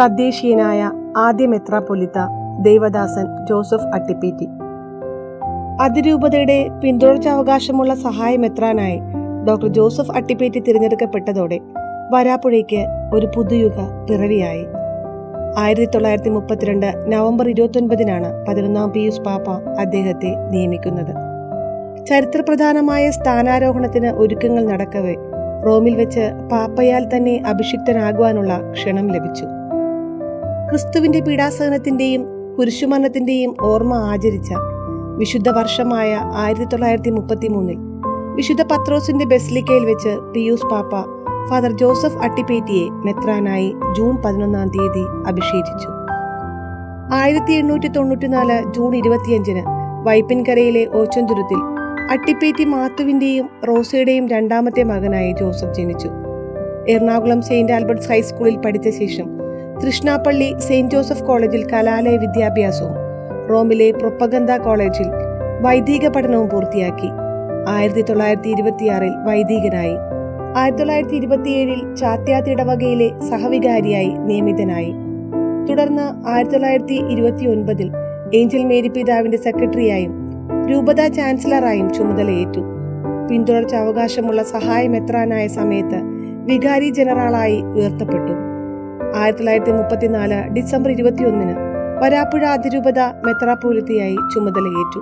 തദ്ദേശീയനായ ആദ്യ മെത്രാപൊലിത്ത ദേവദാസൻ ജോസഫ് അട്ടിപ്പേറ്റി. അതിരൂപതയുടെ പിന്തുടർച്ചാവകാശമുള്ള സഹായ മെത്രാനായി ഡോക്ടർ ജോസഫ് അട്ടിപ്പേറ്റി തിരഞ്ഞെടുക്കപ്പെട്ടതോടെ വരാപ്പുഴയ്ക്ക് ഒരു പുതുയുഗ പിറവിയായി. ആയിരത്തി തൊള്ളായിരത്തി മുപ്പത്തിരണ്ട് നവംബർ ഇരുപത്തൊൻപതിനാണ് പതിനൊന്നാം പിയൂസ് പാപ്പ അദ്ദേഹത്തെ നിയമിക്കുന്നത്. ചരിത്രപ്രധാനമായ സ്ഥാനാരോഹണത്തിന് ഒരുക്കങ്ങൾ നടക്കവേ റോമിൽ വെച്ച് പാപ്പയാൽ തന്നെ അഭിഷിക്തനാകുവാനുള്ള ക്ഷണം ലഭിച്ചു. ക്രിസ്തുവിന്റെ പീഡാസഹനത്തിന്റെയും കുരിശുമരണത്തിന്റെയും ഓർമ്മ ആചരിച്ച വിശുദ്ധ വർഷമായ ആയിരത്തി തൊള്ളായിരത്തി മുപ്പത്തി മൂന്നിൽ വിശുദ്ധ പത്രോസിന്റെ ബെസ്ലിക്കയിൽ വെച്ച് പിയൂസ് പാപ്പ ഫാദർ ജോസഫ് അട്ടിപ്പേറ്റിയെ മെത്രാനായി ജൂൺ പതിനൊന്നാം തീയതി അഭിഷേചിച്ചു ആയിരത്തി എണ്ണൂറ്റി തൊണ്ണൂറ്റിനാല് ജൂൺ ഇരുപത്തിയഞ്ചിന് വൈപ്പിൻകരയിലെ ഓച്ചന്തുരുത്തിൽ അട്ടിപ്പേറ്റി മാത്തുവിന്റെയും റോസയുടെയും രണ്ടാമത്തെ മകനായി ജോസഫ് ജനിച്ചു. എറണാകുളം സെയിന്റ് ആൽബർട്ട്സ് ഹൈസ്കൂളിൽ പഠിച്ച ശേഷം തൃഷ്ണാപ്പള്ളി സെയിന്റ് ജോസഫ് കോളേജിൽ കലാലയ വിദ്യാഭ്യാസവും റോമിലെ പ്രൊപ്പഗന്ത കോളേജിൽ വൈദിക പഠനവും പൂർത്തിയാക്കി. ആയിരത്തി തൊള്ളായിരത്തി ഇരുപത്തിയാറിൽ വൈദികനായി. ആയിരത്തി തൊള്ളായിരത്തി ഇരുപത്തിയേഴിൽ ചാത്യാത്തിടവകയിലെ സഹവികാരിയായി നിയമിതനായി. തുടർന്ന് ആയിരത്തി തൊള്ളായിരത്തി ഇരുപത്തി ഒൻപതിൽ ഏഞ്ചൽ മേരി പിതാവിന്റെ സെക്രട്ടറിയായും രൂപതാ ചാൻസലറായും ചുമതലയേറ്റു. പിന്തുടർച്ച അവകാശമുള്ള സഹായം എത്രാനായ സമയത്ത് വികാരി ജനറലായി ഉയർത്തപ്പെട്ടു. ആയിരത്തി തൊള്ളായിരത്തി മുപ്പത്തിനാല് ഡിസംബർ ഇരുപത്തിയൊന്നിന് വരാപ്പുഴ അതിരൂപത മെത്രാപ്പോലിത്തയായി ചുമതലയേറ്റു.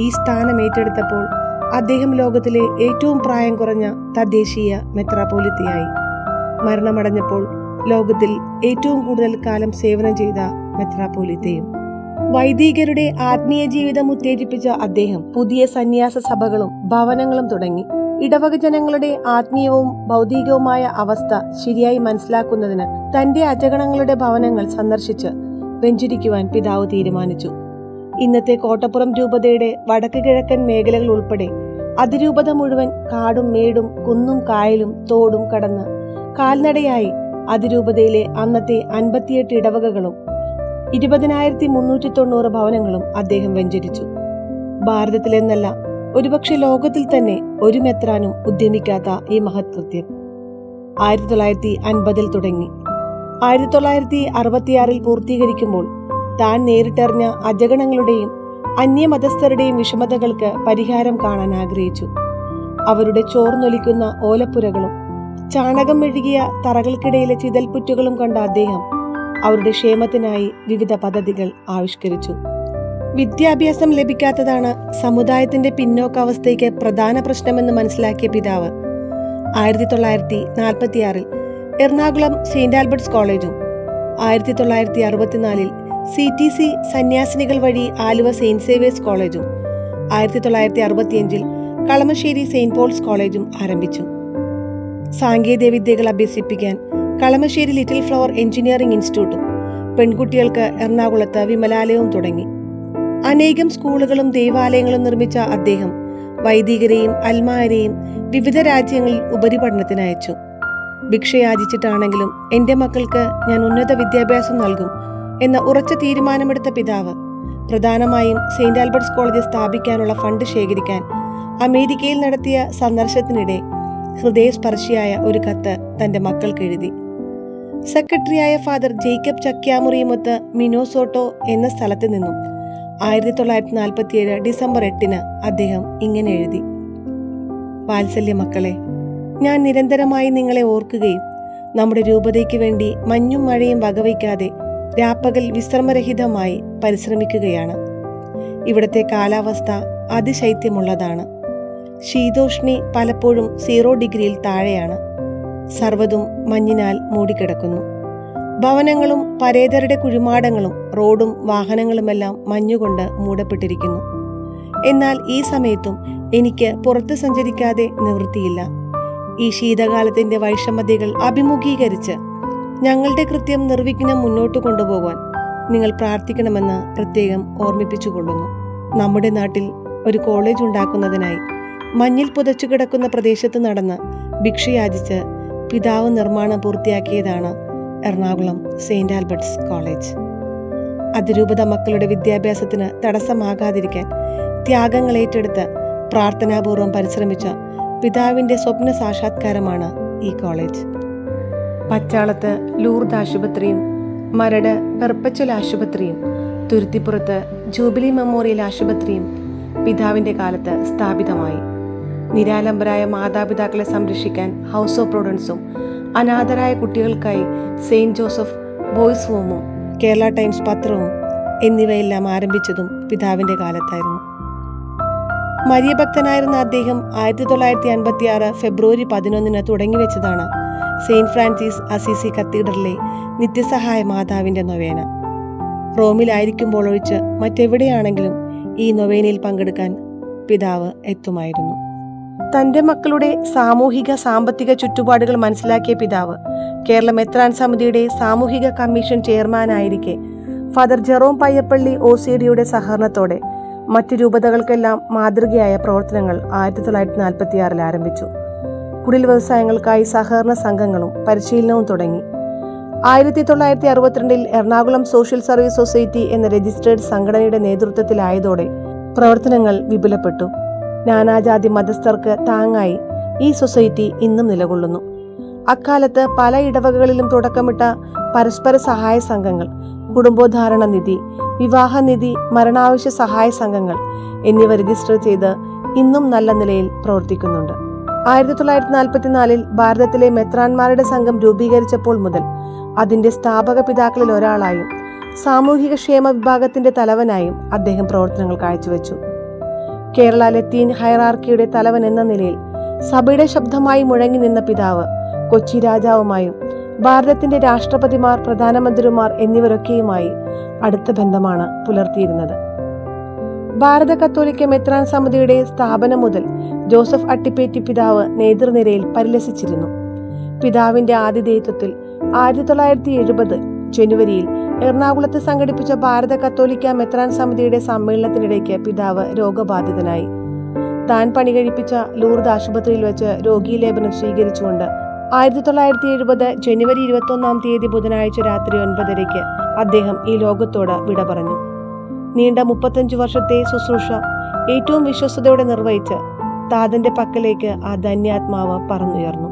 ഈ സ്ഥാനം ഏറ്റെടുത്തപ്പോൾ അദ്ദേഹം ലോകത്തിലെ ഏറ്റവും പ്രായം കുറഞ്ഞ തദ്ദേശീയ മെത്രാപ്പോലിത്തയായി മരണമടഞ്ഞപ്പോൾ ലോകത്തിൽ ഏറ്റവും കൂടുതൽ കാലം സേവനം ചെയ്ത മെത്രാപ്പോലിത്തയും വൈദികരുടെ ആത്മീയ ജീവിതം ഉത്തേജിപ്പിച്ച അദ്ദേഹം പുതിയ സന്യാസ സഭകളും ഭവനങ്ങളും തുടങ്ങി. ഇടവക ജനങ്ങളുടെ ആത്മീയവും ഭൗതികവുമായ അവസ്ഥ ശരിയായി മനസ്സിലാക്കുന്നതിന് തന്റെ അജഗണങ്ങളുടെ ഭവനങ്ങൾ സന്ദർശിച്ച് വെഞ്ചരിക്കുവാൻ പിതാവ് തീരുമാനിച്ചു. ഇന്നത്തെ കോട്ടപ്പുറം രൂപതയുടെ വടക്ക് കിഴക്കൻ മേഖലകൾ ഉൾപ്പെടെ അതിരൂപത മുഴുവൻ കാടും മേടും കുന്നും കായലും തോടും കടന്ന് കാൽനടയായി അതിരൂപതയിലെ അന്നത്തെ അൻപത്തിയെട്ട് ഇടവകകളും ഇരുപതിനായിരത്തി മുന്നൂറ്റി തൊണ്ണൂറ് ഭവനങ്ങളും അദ്ദേഹം വെഞ്ചരിച്ചു. ഭാരതത്തിലെന്നല്ല ഒരുപക്ഷെ ലോകത്തിൽ തന്നെ ഒരു മെത്രാനും ഉദ്യമിക്കാത്ത ഈ മഹത്കൃത്യം. ആയിരത്തി തൊള്ളായിരത്തി അൻപതിൽ തുടങ്ങി. ആയിരത്തി തൊള്ളായിരത്തി അറുപത്തിയാറിൽ പൂർത്തീകരിക്കുമ്പോൾ താൻ നേരിട്ടറിഞ്ഞ അജഗണങ്ങളുടെയും അന്യമതസ്ഥരുടെയും വിഷമതകൾക്ക് പരിഹാരം കാണാൻ ആഗ്രഹിച്ചു. അവരുടെ ചോർന്നൊലിക്കുന്ന ഓലപ്പുരകളും ചാണകം മെഴുകിയ തറകൾക്കിടയിലെ ചിതൽപുറ്റുകളും കണ്ട അദ്ദേഹം അവരുടെ ക്ഷേമത്തിനായി വിവിധ പദ്ധതികൾ ആവിഷ്കരിച്ചു. വിദ്യാഭ്യാസം ലഭിക്കാത്തതാണ് സമുദായത്തിന്റെ പിന്നോക്കാവസ്ഥയ്ക്ക് പ്രധാന പ്രശ്നമെന്ന് മനസ്സിലാക്കിയ പിതാവ്. ആയിരത്തി തൊള്ളായിരത്തി നാൽപ്പത്തിയാറിൽ എറണാകുളം സെയിന്റ് ആൽബർട്ട്സ് കോളേജും ആയിരത്തി തൊള്ളായിരത്തി അറുപത്തിനാലിൽ സി ടി സി സന്യാസിനികൾ വഴി ആലുവ സെയിന്റ് സേവിയേഴ്സ് കോളേജും ആയിരത്തി തൊള്ളായിരത്തി അറുപത്തിയഞ്ചിൽ കളമശ്ശേരി സെയിന്റ് പോൾസ് കോളേജും ആരംഭിച്ചു. സാങ്കേതിക വിദ്യകൾ അഭ്യസിപ്പിക്കാൻ കളമശ്ശേരി ലിറ്റിൽ ഫ്ലവർ എഞ്ചിനീയറിംഗ് ഇൻസ്റ്റിറ്റ്യൂട്ടും പെൺകുട്ടികൾക്ക് എറണാകുളത്ത് വിമലാലയവും തുടങ്ങി. അനേകം സ്കൂളുകളും ദേവാലയങ്ങളും നിർമ്മിച്ച അദ്ദേഹം വൈദികരെയും അൽമാരെയും വിവിധ രാജ്യങ്ങളിൽ ഉപരിപഠനത്തിന് അയച്ചു. ഭിക്ഷയാചിച്ചിട്ടാണെങ്കിലും എന്റെ മക്കൾക്ക് ഞാൻ ഉന്നത വിദ്യാഭ്യാസം നൽകും എന്ന ഉറച്ച തീരുമാനമെടുത്ത പിതാവ് പ്രധാനമായും സെയിന്റ് ആൽബർട്ട്സ് കോളേജ് സ്ഥാപിക്കാനുള്ള ഫണ്ട് ശേഖരിക്കാൻ അമേരിക്കയിൽ നടത്തിയ സന്ദർശനത്തിനിടെ ഹൃദയസ്പർശിയായ ഒരു കത്ത് തന്റെ മക്കൾക്ക് എഴുതി. സെക്രട്ടറിയായ ഫാദർ ജേക്കബ് ചക്യാമുറിയുമൊത്ത് മിനോസോട്ടോ എന്ന സ്ഥലത്ത് നിന്നും. ആയിരത്തി തൊള്ളായിരത്തി നാൽപ്പത്തിയേഴ് ഡിസംബർ എട്ടിന് അദ്ദേഹം ഇങ്ങനെ എഴുതി. വാത്സല്യ മക്കളെ ഞാൻ നിരന്തരമായി നിങ്ങളെ ഓർക്കുകയും നമ്മുടെ രൂപതയ്ക്ക് വേണ്ടി മഞ്ഞും മഴയും വകവയ്ക്കാതെ രാപ്പകൽ വിശ്രമരഹിതമായി പരിശ്രമിക്കുകയാണ്. ഇവിടുത്തെ കാലാവസ്ഥ അതിശൈത്യമുള്ളതാണ്. ശീതോഷ്ണി പലപ്പോഴും സീറോ ഡിഗ്രിയിൽ താഴെയാണ്. സർവതും മഞ്ഞിനാൽ മൂടിക്കിടക്കുന്നു. ഭവനങ്ങളും പരേതരുടെ കുഴിമാടങ്ങളും റോഡും വാഹനങ്ങളുമെല്ലാം മഞ്ഞുകൊണ്ട് മൂടപ്പെട്ടിരിക്കുന്നു. എന്നാൽ ഈ സമയത്തും എനിക്ക് പുറത്ത് സഞ്ചരിക്കാതെ നിവൃത്തിയില്ല. ഈ ശീതകാലത്തിന്റെ വൈഷമ്യതകൾ അഭിമുഖീകരിച്ച് ഞങ്ങളുടെ കൃത്യം നിർവിഘ്നം മുന്നോട്ട് കൊണ്ടുപോകാൻ നിങ്ങൾ പ്രാർത്ഥിക്കണമെന്ന് പ്രത്യേകം ഓർമ്മിപ്പിച്ചുകൊള്ളുന്നു. നമ്മുടെ നാട്ടിൽ ഒരു കോളേജ് ഉണ്ടാക്കുന്നതിനായി മഞ്ഞിൽ പുതച്ചു കിടക്കുന്ന പ്രദേശത്ത് നടന്ന് ഭിക്ഷയാചിച്ച് പിതാവ് നിർമ്മാണം പൂർത്തിയാക്കിയതാണ് എറണാകുളം സെയിന്റ് ആൽബർട്ട്സ് കോളേജ്. അതിരൂപത മക്കളുടെ വിദ്യാഭ്യാസത്തിന് തടസ്സമാകാതിരിക്കാൻ ത്യാഗങ്ങൾ ഏറ്റെടുത്ത് പ്രാർത്ഥനാപൂർവം പരിശ്രമിച്ച പിതാവിന്റെ സ്വപ്ന സാക്ഷാത്കാരമാണ് ഈ കോളേജ്. പച്ചാളത്ത് ലൂർദ് ആശുപത്രിയും മരട് പെർപ്പച്വൽ ആശുപത്രിയും തുരുത്തിപ്പുറത്ത് ജൂബിലി മെമ്മോറിയൽ ആശുപത്രിയും പിതാവിന്റെ കാലത്ത് സ്ഥാപിതമായി. നിരാലംബരായ മാതാപിതാക്കളെ സംരക്ഷിക്കാൻ ഹൗസ് ഓഫ് പ്രൊഡൻസും അനാഥരായ കുട്ടികൾക്കായി സെയിന്റ് ജോസഫ് ബോയ്സ് ഹോമും കേരള ടൈംസ് പത്രവും എന്നിവയെല്ലാം ആരംഭിച്ചതും പിതാവിന്റെ കാലത്തായിരുന്നു. മരിയഭക്തനായിരുന്ന അദ്ദേഹം ആയിരത്തി തൊള്ളായിരത്തി അൻപത്തി ആറ് ഫെബ്രുവരി പതിനൊന്നിന് തുടങ്ങിവെച്ചതാണ് സെയിന്റ് ഫ്രാൻസിസ് അസീസി കത്തീഡ്രലിലെ നിത്യസഹായ മാതാവിന്റെ നൊവേന. റോമിലായിരിക്കുമ്പോൾ ഒഴിച്ച് മറ്റെവിടെയാണെങ്കിലും ഈ നൊവേനയിൽ പങ്കെടുക്കാൻ പിതാവ് എത്തുമായിരുന്നു. തന്റെ മക്കളുടെ സാമൂഹിക സാമ്പത്തിക ചുറ്റുപാടുകൾ മനസ്സിലാക്കിയ പിതാവ് കേരള മെത്രാൻ സമിതിയുടെ സാമൂഹിക commission ചെയർമാനായിരിക്കെ father Jerome Payyappilly O C ഡിയുടെ സഹകരണത്തോടെ മറ്റു രൂപതകൾക്കെല്ലാം മാതൃകയായ പ്രവർത്തനങ്ങൾ ആയിരത്തി തൊള്ളായിരത്തി നാൽപ്പത്തി ആറിൽ ആരംഭിച്ചു. കുടിൽ വ്യവസായങ്ങൾക്കായി സഹകരണ സംഘങ്ങളും പരിശീലനവും തുടങ്ങി. ആയിരത്തി തൊള്ളായിരത്തി അറുപത്തിരണ്ടിൽ എറണാകുളം സോഷ്യൽ സർവീസ് സൊസൈറ്റി എന്ന രജിസ്റ്റേർഡ് സംഘടനയുടെ നേതൃത്വത്തിലായതോടെ പ്രവർത്തനങ്ങൾ വിപുലപ്പെട്ടു. നാനാജാതി മതസ്ഥർക്ക് താങ്ങായി ഈ സൊസൈറ്റി ഇന്നും നിലകൊള്ളുന്നു. അക്കാലത്ത് പല ഇടവകകളിലും തുടക്കമിട്ട പരസ്പര സഹായ സംഘങ്ങൾ കുടുംബോദ്ധാരണ നിധി വിവാഹ നിധി മരണാവശ്യ സഹായ സംഘങ്ങൾ എന്നിവ രജിസ്റ്റർ ചെയ്ത് ഇന്നും നല്ല നിലയിൽ പ്രവർത്തിക്കുന്നുണ്ട്. ആയിരത്തി തൊള്ളായിരത്തി നാൽപ്പത്തിനാലിൽ ഭാരതത്തിലെ മെത്രാന്മാരുടെ സംഘം രൂപീകരിച്ചപ്പോൾ മുതൽ അതിന്റെ സ്ഥാപക പിതാക്കളിൽ ഒരാളായും സാമൂഹിക ക്ഷേമ വിഭാഗത്തിന്റെ തലവനായും അദ്ദേഹം പ്രവർത്തനങ്ങൾ കാഴ്ചവെച്ചു. കേരള ലത്തീൻ ഹൈറാർക്കിയുടെ തലവൻ എന്ന നിലയിൽ സഭയുടെ ശബ്ദമായി മുഴങ്ങി നിന്ന പിതാവ് കൊച്ചി രാജാവുമായും ഭാരതത്തിന്റെ രാഷ്ട്രപതിമാർ പ്രധാനമന്ത്രിമാർ എന്നിവരൊക്കെയുമായി അടുത്ത ബന്ധമാണ് പുലർത്തിയിരുന്നത്. ഭാരത കത്തോലിക്ക മെത്രാൻ സമിതിയുടെ സ്ഥാപനം മുതൽ ജോസഫ് അട്ടിപ്പേറ്റി പിതാവ് നേതൃനിരയിൽ പരിലസിച്ചിരുന്നു. പിതാവിന്റെ ആതിഥേയത്വത്തിൽ ആയിരത്തി തൊള്ളായിരത്തി എഴുപത് ജനുവരിയിൽ എറണാകുളത്ത് സംഘടിപ്പിച്ച ഭാരത കത്തോലിക്ക മെത്രാൻ സമിതിയുടെ സമ്മേളനത്തിനിടയ്ക്ക് പിതാവ് രോഗബാധിതനായി. താൻ പണി കഴിപ്പിച്ച ലൂർദ് ആശുപത്രിയിൽ വെച്ച് രോഗീലേപനം സ്വീകരിച്ചുകൊണ്ട് ആയിരത്തി തൊള്ളായിരത്തി എഴുപത് ജനുവരി ഇരുപത്തൊന്നാം തീയതി ബുധനാഴ്ച രാത്രി ഒൻപതരയ്ക്ക് അദ്ദേഹം ഈ ലോകത്തോട് വിട പറഞ്ഞു. നീണ്ട മുപ്പത്തഞ്ചു വർഷത്തെ ശുശ്രൂഷ ഏറ്റവും വിശ്വസ്തയോടെ നിർവഹിച്ച് താതന്റെ പക്കലേക്ക് ആ ധന്യാത്മാവ് പറന്നുയർന്നു.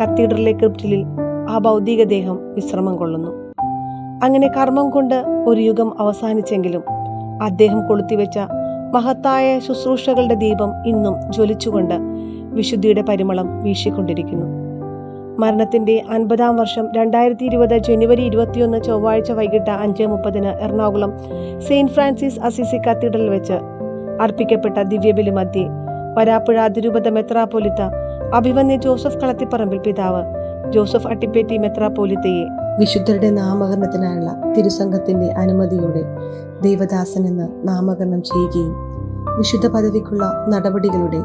കത്തീഡ്രലിലെ ക്രിപ്റ്റിലിൽ ആ ഭൗതിക ദേഹം വിശ്രമം കൊള്ളുന്നു. അങ്ങനെ കർമ്മം കൊണ്ട് ഒരു യുഗം അവസാനിച്ചെങ്കിലും അദ്ദേഹം കൊളുത്തിവെച്ച മഹത്തായ ശുശ്രൂഷകളുടെ ദീപം ഇന്നും ജ്വലിച്ചുകൊണ്ട് വിശുദ്ധിയുടെ പരിമളം വീശിക്കൊണ്ടിരിക്കുന്നു. മരണത്തിന്റെ അൻപതാം വർഷം രണ്ടായിരത്തി ഇരുപത് ജനുവരി ഇരുപത്തിയൊന്ന് ചൊവ്വാഴ്ച വൈകിട്ട് അഞ്ച് മുപ്പതിന് എറണാകുളം സെയിന്റ് ഫ്രാൻസിസ് അസിസി കത്തീഡ്രലിൽ വെച്ച് അർപ്പിക്കപ്പെട്ട ദിവ്യബലി മധ്യേ വരാപ്പുഴ അതിരൂപത മെത്രാപൊലിത്ത അഭിമന്യ ജോസഫ് കളത്തിപ്പറമ്പിൽ പിതാവ് ജോസഫ് അട്ടിപ്പേറ്റി മെത്രാപോലിത്തയെ വിശുദ്ധരുടെ നാമകരണത്തിനായുള്ള തിരുസംഘത്തിന്റെ അനുമതിയോടെ ദേവദാസൻ എന്ന് നാമകരണം ചെയ്യുകയും വിശുദ്ധ പദവിക്കുള്ള നടപടികളുടെ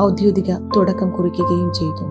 ഔദ്യോഗിക തുടക്കം കുറിക്കുകയും ചെയ്തു.